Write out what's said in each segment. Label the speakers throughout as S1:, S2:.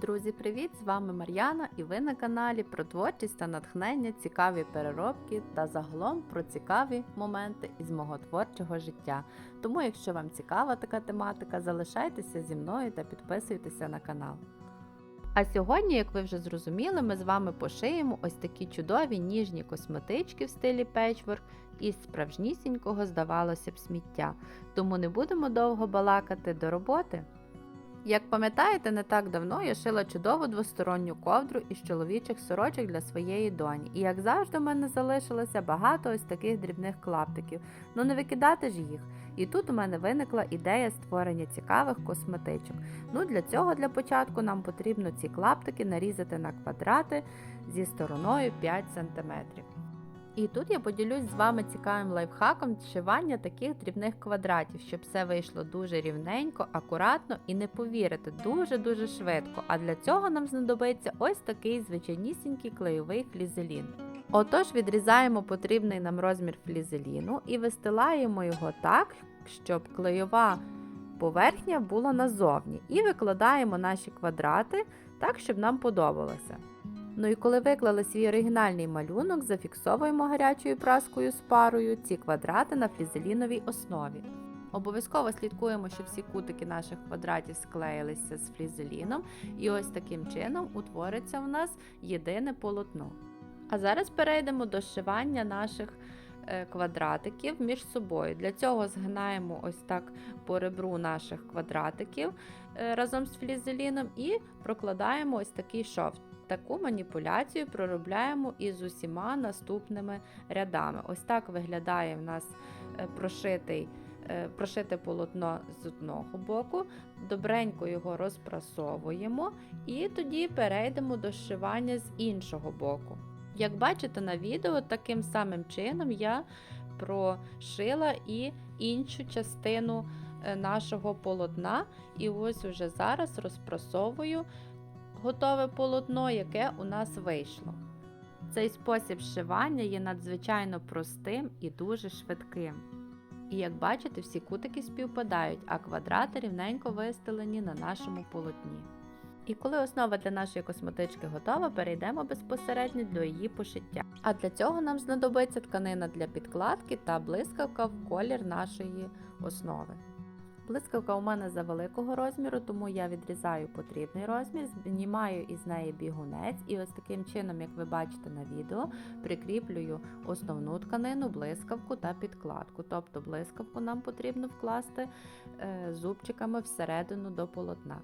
S1: Друзі, привіт! З вами Мар'яна і ви на каналі про творчість та натхнення, цікаві переробки та загалом про цікаві моменти із мого творчого життя. Тому, якщо вам цікава така тематика, залишайтеся зі мною та підписуйтеся на канал. А сьогодні, як ви вже зрозуміли, ми з вами пошиємо ось такі чудові ніжні косметички в стилі печворк із справжнісінького, здавалося б, сміття. Тому не будемо довго балакати до роботи. Як пам'ятаєте, не так давно я шила чудову двосторонню ковдру із чоловічих сорочок для своєї доні. І як завжди, в мене залишилося багато ось таких дрібних клаптиків. Ну не викидати ж їх. І тут у мене виникла ідея створення цікавих косметичок. Ну для цього для початку нам потрібно ці клаптики нарізати на квадрати зі стороною 5 см. І тут я поділюсь з вами цікавим лайфхаком зшивання таких дрібних квадратів, щоб все вийшло дуже рівненько, акуратно і не повірите, дуже-дуже швидко. А для цього нам знадобиться ось такий звичайнісінький клейовий флізелін. Отож, відрізаємо потрібний нам розмір флізеліну і вистилаємо його так, щоб клейова поверхня була назовні. І викладаємо наші квадрати так, щоб нам подобалося. Ну і коли виклали свій оригінальний малюнок, зафіксовуємо гарячою праскою з парою ці квадрати на флізеліновій основі. Обов'язково слідкуємо, щоб всі кутики наших квадратів склеїлися з флізеліном, і ось таким чином утвориться у нас єдине полотно. А зараз перейдемо до зшивання наших е, квадратиків між собою. Для цього згинаємо ось так по ребру наших квадратиків е, разом з флізеліном і прокладаємо ось такий шов. Таку маніпуляцію проробляємо із усіма наступними рядами. Ось так виглядає в нас е, прошитий, е, прошите полотно з одного боку, добренько його розпрасовуємо і тоді перейдемо до зшивання з іншого боку. Як бачите на відео, таким самим чином я прошила і іншу частину е, нашого полотна, і ось уже зараз розпрасовую готове полотно, яке у нас вийшло. Цей спосіб зшивання є надзвичайно простим і дуже швидким. І як бачите, всі кутики співпадають, а квадрати рівненько вистелені на нашому полотні. І коли основа для нашої косметички готова, перейдемо безпосередньо до її пошиття. А для цього нам знадобиться тканина для підкладки та блискавка в колір нашої основи. Блискавка у мене за великого розміру, тому я відрізаю потрібний розмір, знімаю із неї бігунець і ось таким чином, як ви бачите на відео, прикріплюю основну тканину, блискавку та підкладку. Тобто блискавку нам потрібно вкласти е, зубчиками всередину до полотна.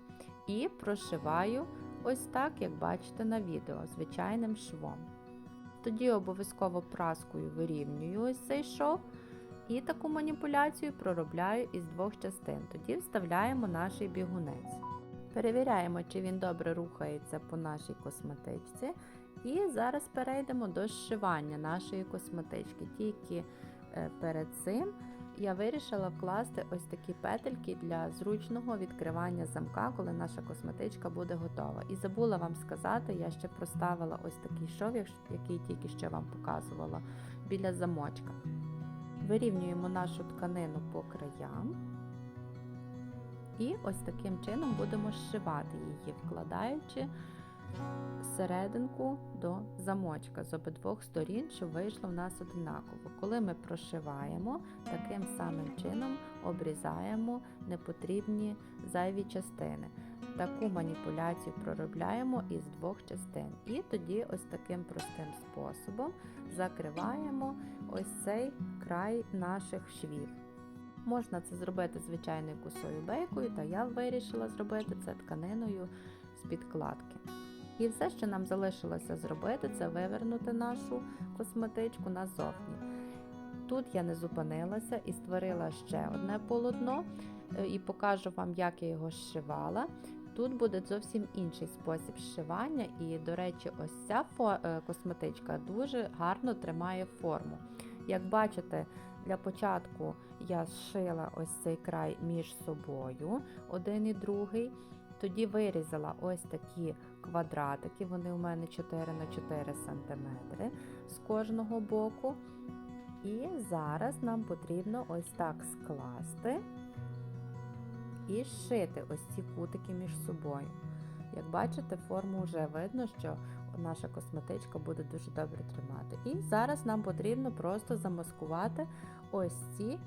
S1: І прошиваю ось так, як бачите на відео, звичайним швом. Тоді обов'язково праскою вирівнюю ось цей шов. І таку маніпуляцію проробляю із двох частин. Тоді вставляємо наш бігунець. Перевіряємо, чи він добре рухається по нашій косметичці. І зараз перейдемо до зшивання нашої косметички. Тільки е, перед цим я вирішила вкласти ось такі петельки для зручного відкривання замка, коли наша косметичка буде готова. І забула вам сказати, я ще проставила ось такий шов, який тільки що вам показувала біля замочка. Вирівнюємо нашу тканину по краям і ось таким чином будемо зшивати її, вкладаючи серединку до замочка з обидвох сторін, щоб вийшло в нас однаково. Коли ми прошиваємо, таким самим чином обрізаємо непотрібні зайві частини. Таку маніпуляцію проробляємо із двох частин. І тоді ось таким простим способом закриваємо ось цей край наших швів. Можна це зробити звичайною кусою бейкою, та я вирішила зробити це тканиною з підкладки. І все, що нам залишилося зробити, це вивернути нашу косметичку назовні. Тут я не зупинилася і створила ще одне полотно, і покажу вам, як я його зшивала. Тут буде зовсім інший спосіб зшивання, і, до речі, ось ця косметичка дуже гарно тримає форму. Як бачите, для початку я зшила ось цей край між собою, один і другий. Тоді вирізала ось такі квадратики, вони у мене 4 на 4 см з кожного боку. І зараз нам потрібно ось так скласти і зшити ось ці кутики між собою. Як бачите, форму вже видно, що наша косметичка буде дуже добре тримати. І зараз нам потрібно просто замаскувати ось ці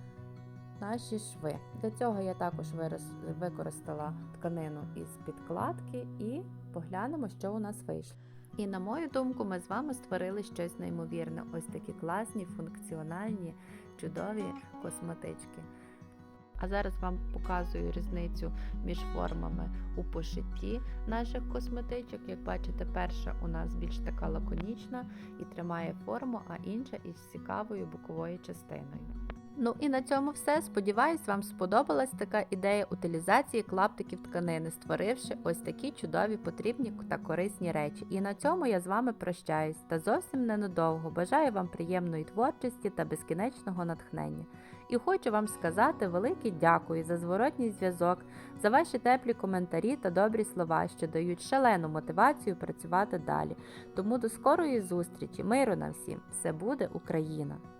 S1: наші шви. Для цього я також використала тканину із підкладки і поглянемо, що у нас вийшло. І на мою думку, ми з вами створили щось неймовірне. Ось такі класні, функціональні, чудові косметички. А зараз вам показую різницю між формами у пошитті наших косметичок. Як бачите, перша у нас більш така лаконічна і тримає форму, а інша із цікавою боковою частиною. Ну і на цьому все. Сподіваюсь, вам сподобалась така ідея утилізації клаптиків тканини, створивши ось такі чудові, потрібні та корисні речі. І на цьому я з вами прощаюсь та зовсім ненадовго. Бажаю вам приємної творчості та безкінечного натхнення. І хочу вам сказати велике дякую за зворотній зв'язок, за ваші теплі коментарі та добрі слова, що дають шалену мотивацію працювати далі. Тому до скорої зустрічі, миру нам всім! Все буде Україна!